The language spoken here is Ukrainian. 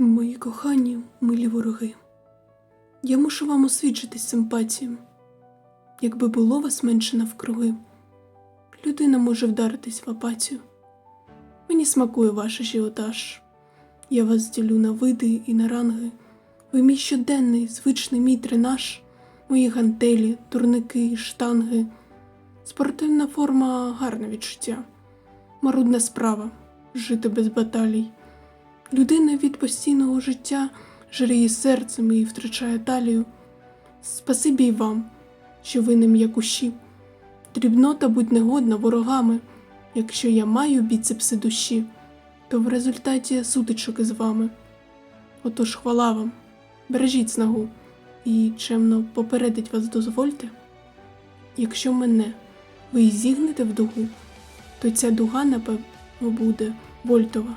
Мої кохані, милі вороги, я мушу вам освідчитись симпатією. Якби було вас менше навкруги, людина може вдаритись в апатію. Мені смакує ваш ажіотаж. Я вас ділю на види і на ранги. Ви мій щоденний, звичний мій тренаж, мої гантелі, турники, штанги. Спортивна форма гарне відчуття, марудна справа жити без баталій. Людина від постійного життя жиреє серцем і втрачає талію. Спасибі вам, що ви не м'якуші. Дрібнота будь негодна ворогами. Якщо я маю біцепси душі, то в результаті сутичок із вами. Отож хвала вам, бережіть снагу і чемно попередить вас дозвольте. Якщо мене ви зігнете в дугу, то ця дуга, напевно, буде вольтова.